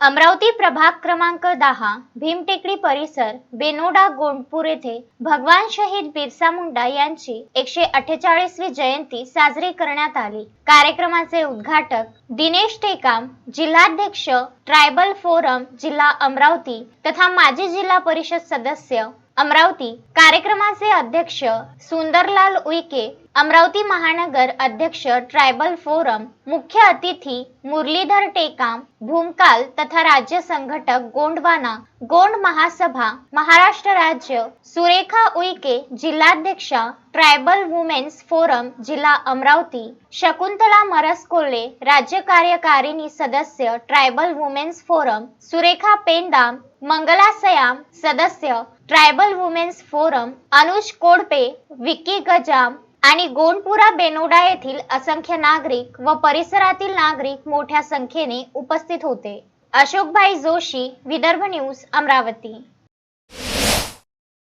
अमरावती प्रभाग क्रमांक दहा भीमटेकडी परिसर बेनोडा गोंडपूर येथे भगवान शहीद बिरसा मुंडा यांची एकशे अठ्ठेचाळीसवी जयंती साजरी करण्यात आली. कार्यक्रमाचे उद्घाटक दिनेश टेकाम जिल्हाध्यक्ष ट्रायबल फोरम जिल्हा अमरावती तथा माजी जिल्हा परिषद सदस्य अमरावती कार्यक्रमाचे अध्यक्ष सुंदरलाल उईके अमरावती महानगर अध्यक्ष ट्रायबल फोरम मुख्य अतिथी मुरलीधर टेकाम भूमकाल तथा राज्य संघटक गोंडवाना गोंड महासभा महाराष्ट्र राज्य सुरेखा उईके जिल्हाध्यक्षा ट्रायबल वुमेन्स फोरम जिल्हा अमरावती शकुंतला मरसकोल्हे राज्य कार्यकारिणी सदस्य tribal women's forum Surekha Pendam Mangala Sayam सदस्य tribal women's forum Anuj Kodape Vicky Gajam आणि गोंडपुरा बेनोडा येथील असंख्य नागरिक व परिसरातील नागरिक मोठ्या संख्येने उपस्थित होते. अशोकभाई जोशी विदर्भ न्यूज अमरावती.